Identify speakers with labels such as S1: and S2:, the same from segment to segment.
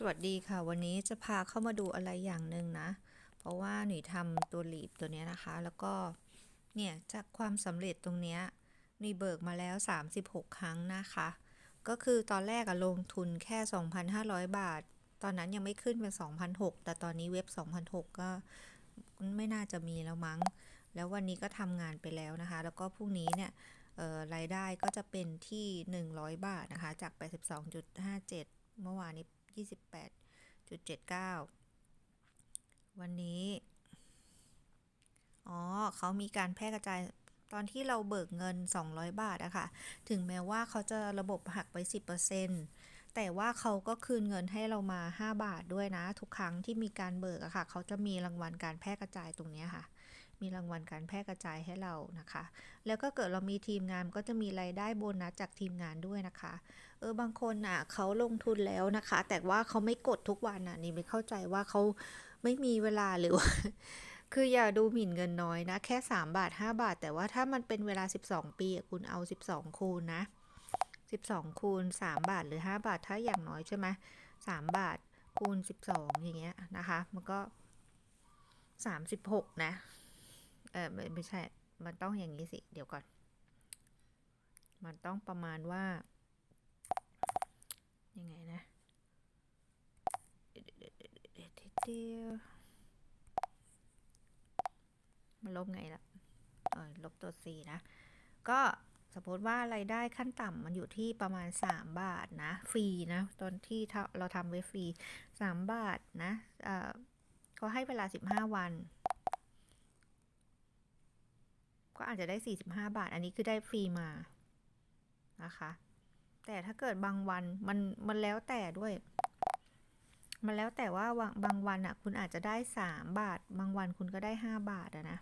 S1: สวัสดีค่ะ วันนี้จะพาเข้ามาดูอะไรอย่างหนึ่งนะ เพราะว่าหนูทำตัวหลีบตัวนี้นะคะ แล้วก็เนี่ยจากความสำเร็จตรงเนี้ยหนูเบิกมาแล้ว 36 ครั้งนะคะ ก็คือตอนแรกอะลงทุนแค่ 2,500 บาท ตอนนั้นยังไม่ขึ้นเป็น2,600แต่ตอนนี้เว็บ2,600ก็ไม่น่าจะมีแล้วมั้ง แล้ววันนี้ก็ทำงานไปแล้วนะคะ แล้วก็พรุ่งนี้เนี่ยรายได้ก็จะเป็นที่ 100 บาทนะคะ จาก 82.57 เมื่อวานนี้ 28.79 วันนี้ อ๋อ เขามีการแพร่กระจายตอนที่เราเบิกเงิน 200 บาทอะค่ะ ถึงแม้ว่าเขาจะระบบหักไป 10%แต่ว่าเขาก็คืนเงินให้เรามา 5 บาทด้วยนะ ทุกครั้งที่มีการเบิกอะค่ะ เขาจะมีรางวัลการแพร่กระจายตรงนี้ค่ะ มีรางวัลการแพร่กระจายให้เรานะคะ แล้วก็เกิดเรามีทีมงานก็จะมีรายได้โบนัสจากทีมงานด้วยนะคะ เออบางคนอะเขาลงทุนแล้วนะคะ แต่ว่าเขาไม่กดทุกวันอะนี่ไม่เข้าใจว่าเขาไม่มีเวลาหรือว่าคืออย่าดูหมิ่นเงินน้อยนะ แค่ 3 บาท 5 บาท แต่ว่าถ้ามันเป็นเวลา 12 ปีอะคุณเอา 12 คูณนะ 12 คูณ 3 บาทหรือ 5 บาทถ้าอย่างน้อยใช่ไหม3บาทคูณ 12 อย่างเงี้ยนะคะ มันก็ 36 นะ เออไม่ไม่ใช่ มันต้องอย่างนี้สิ เดี๋ยวก่อน มันต้องประมาณว่า ยังไงนะเดี๋ยวมันลบไงล่ะเออลบตัว c นะ ก็สมมติว่ารายได้ขั้นต่ำมันอยู่ที่ประมาณ 3 บาทนะ ฟรีนะ ตอนที่เราทำไว้ฟรี 3 บาทนะ เออเขาให้เวลา 15 วัน ก็อาจจะได้ 45 บาท อันนี้คือได้ฟรีมานะคะ แต่ถ้าเกิดบางวันมันมันแล้วแต่ด้วย มันแล้วแต่ว่าบางวันอะคุณอาจจะได้ 3 บาท บางวันคุณก็ได้ 5 บาทอะนะ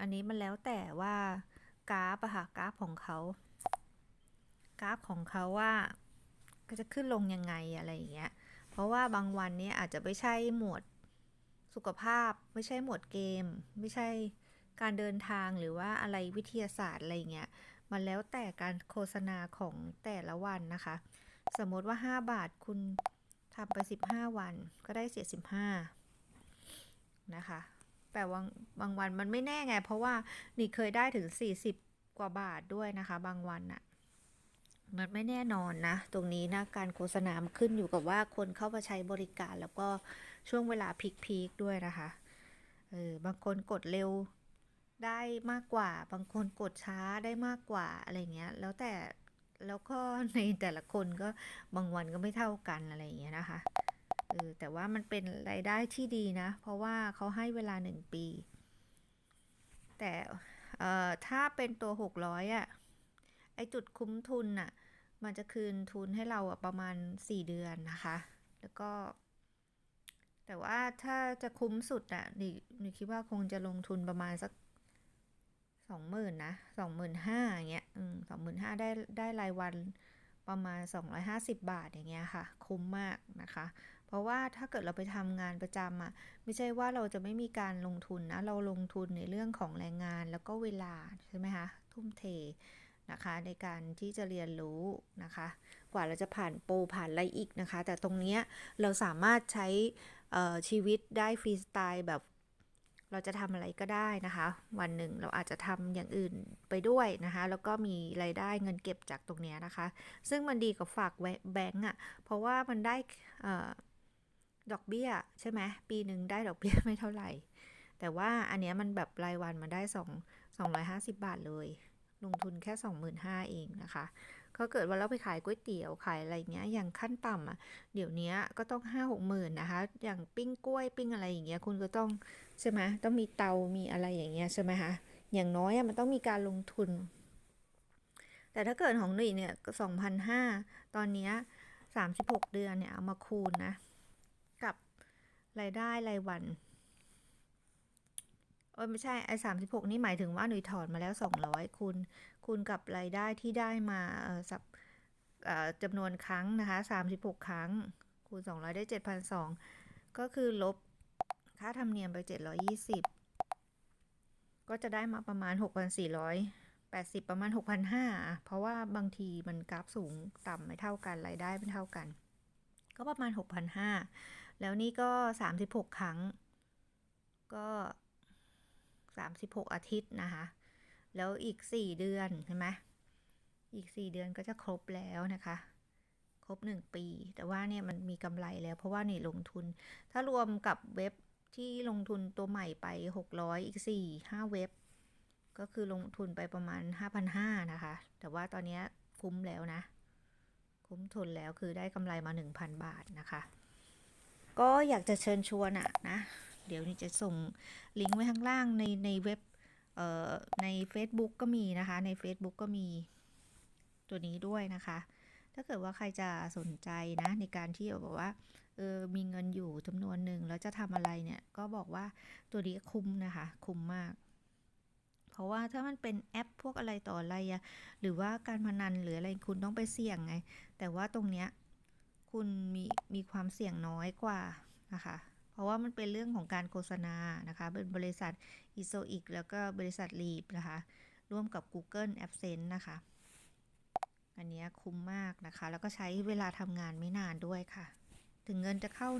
S1: อันนี้มันแล้วแต่ว่ากราฟอะค่ะกราฟของเขากราฟของเขาว่าก็จะขึ้นลงยังไงอะไรอย่างเงี้ย เพราะว่าบางวันนี้อาจจะไม่ใช่หมวด สุขภาพไม่ใช่หมวดเกม ไม่ใช่การเดินทางหรือว่าอะไรวิทยาศาสตร์อะไรเงี้ยมันแล้วแต่การโฆษณาของแต่ละวันนะคะ สมมติว่า 5 บาทคุณทำไป 15 วันก็ได้เสีย15นะคะ แต่บางบางวันมันไม่แน่ไง เพราะว่านี่เคยได้ถึง 40 กว่าบาทด้วยนะคะ บางวันอะ มันไม่แน่นอนนะ ตรงนี้นะการโฆษณามขึ้นอยู่กับว่าคนเข้ามาใช้บริการแล้วก็ช่วงเวลาพีคๆด้วยนะคะเออบางคนกดเร็วได้มากกว่า บางคนกดช้าได้มากกว่าอะไรเงี้ย แล้วแต่แล้วก็ในแต่ละคนก็บางวันก็ไม่เท่ากันอะไรเงี้ยนะคะเออแต่ว่ามันเป็นรายได้ที่ดีนะ เพราะว่าเขาให้เวลาหนึ่งปี แต่เอ่อถ้าเป็นตัวหกร้อยอะ ไอจุดคุ้มทุนน่ะ มันจะคืนทุนให้เราอะประมาณสี่เดือนนะคะ แล้วก็ แต่ว่าถ้าจะคุ้มสุดอะหนี่คิดว่าคงจะลงทุนประมาณสักสองหมื่นนะสองหมื่นห้าอย่างเงี้ยอืมสองหมื่นห้าได้ได้รายวันประมาณ 250 บาทอย่างเงี้ยค่ะ คุ้มมากนะคะ เพราะว่าถ้าเกิดเราไปทำงานประจำอะไม่ใช่ว่าเราจะไม่มีการลงทุนนะ เราลงทุนในเรื่องของแรงงานแล้วก็เวลาใช่ไหมคะ ทุ่มเท นะคะในการที่จะเรียนรู้นะคะ กว่าเราจะผ่านโปรผ่านอะไรอีกนะคะ แต่ตรงเนี้ยเราสามารถใช้ชีวิตได้ฟรีสไตล์แบบเราจะทำอะไรก็ได้นะคะ วันหนึ่งเราอาจจะทำอย่างอื่นไปด้วยนะคะ แล้วก็มีรายได้เงินเก็บจากตรงนี้นะคะ ซึ่งมันดีกว่าฝากแบงก์อะเพราะว่ามันได้ดอกเบี้ยใช่ไหมปีหนึ่งได้ดอกเบี้ยไม่เท่าไหร่ แต่ว่าอันเนี้ยมันแบบรายวันมันได้สองสองร้อยห้าสิบบาทเลย ลงทุนแค่สองหมื่นห้าเองนะคะก็เกิดว่าเราไปขายก๋วยเตี๋ยวขายอะไรเงี้ยอย่างขั้นต่ำอะเดี๋ยวนี้ก็ต้องห้าหกหมื่นนะคะ อย่างปิ้งกล้วยปิ้งอะไรอย่างเงี้ยคุณก็ต้องใช่ไหมต้องมีเตามีอะไรอย่างเงี้ยใช่ไหมคะอย่างน้อยมันต้องมีการลงทุน แต่ถ้าเกิดของหนุ่ยเนี่ยสองพันห้าตอนเนี้ยสามสิบหกเดือนเนี่ยเอามาคูณนะกับรายได้รายวัน โอ้ยไม่ใช่ไอ้สามสิบหกนี่หมายถึงว่าหนุ่ยถอนมาแล้วสองร้อยคูณคูณกับรายได้ที่ได้มาเออสับจำนวนครั้งนะคะสามสิบหกครั้ง คูณสองร้อยได้เจ็ดพันสองก็คือลบค่าธรรมเนียมไปเจ็ดร้อยี่สิบก็จะได้มาประมาณหกพันสี่ร้อย80ประมาณ6,500เพราะว่าบางทีมันกราฟสูงต่ำไม่เท่ากันรายได้ไม่เท่ากัน ก็ประมาณ6,500แล้วนี่ก็36ครั้ง ก็ 36 อาทิตย์นะคะ แล้วอีก 4 เดือนเห็นไหมอีก 4 เดือนก็จะครบแล้วนะคะ ครบ 1 ปี แต่ว่าเนี่ยมันมีกำไรแล้ว เพราะว่านี่ลงทุน ถ้ารวมกับเว็บที่ลงทุนตัวใหม่ไป 600 อีก 4 5 เว็บ ก็คือลงทุนไปประมาณ 5,500 นะคะ แต่ว่าตอนนี้คุ้มแล้วนะ คุ้มทุนแล้วคือได้กำไรมา 1,000 บาทนะคะ ก็อยากจะเชิญชวนอะนะ เดี๋ยวนี้จะส่งลิงก์ไว้ข้างล่างในในเว็บเอ่อใน Facebook ก็มีนะคะ ใน Facebook ก็มีตัวนี้ด้วยนะคะ ถ้าเกิดว่าใครจะสนใจนะในการที่แบบว่าเออมีเงินอยู่จำนวนหนึ่งแล้วจะทำอะไรเนี่ยก็บอกว่าตัวนี้คุ้มนะคะ คุ้มมาก เพราะว่าถ้ามันเป็นแอปพวกอะไรต่ออะไรอะหรือว่าการพนันหรืออะไรคุณต้องไปเสี่ยงไง แต่ว่าตรงเนี้ยคุณมีมีความเสี่ยงน้อยกว่านะคะ ราะว่ามันเป็นเรื่องของการโฆษณานะคะ เป็นบริษัท i s o i c แล้วก็บริษัท Leap นะคะ ร่วมกับ Google AdSense นะคะ อันนี้คุ้มมากนะคะ แล้วก็ใช้เวลาทำงานไม่นานด้วยค่ะ ถึงเงินจะเข้า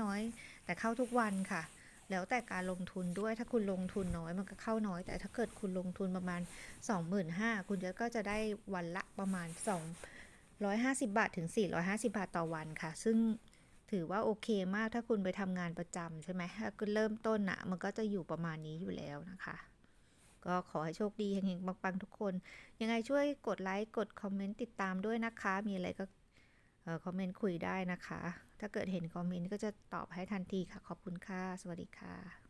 S1: น้อยๆ แต่เข้าทุกวันค่ะ แล้วแต่การลงทุนด้วย ถ้าคุณลงทุนน้อยมันก็เข้าน้อย แต่ถ้าเกิดคุณลงทุนประมาณ 25,000คุณจะก็จะได้วันละประมาณ250 บาท ถึง 450 บาทต่อวันค่ะ ซึ่ง ถือว่าโอเคมากถ้าคุณไปทำงานประจำใช่ไหมถ้าคุณเริ่มต้นอะมันก็จะอยู่ประมาณนี้อยู่แล้วนะคะ ก็ขอให้โชคดีเฮงๆปังๆทุกคน ยังไงช่วยกดไลค์กดคอมเมนต์ติดตามด้วยนะคะ มีอะไรก็คอมเมนต์คุยได้นะคะ ถ้าเกิดเห็นคอมเมนต์ก็จะตอบให้ทันทีค่ะ ขอบคุณค่ะ สวัสดีค่ะ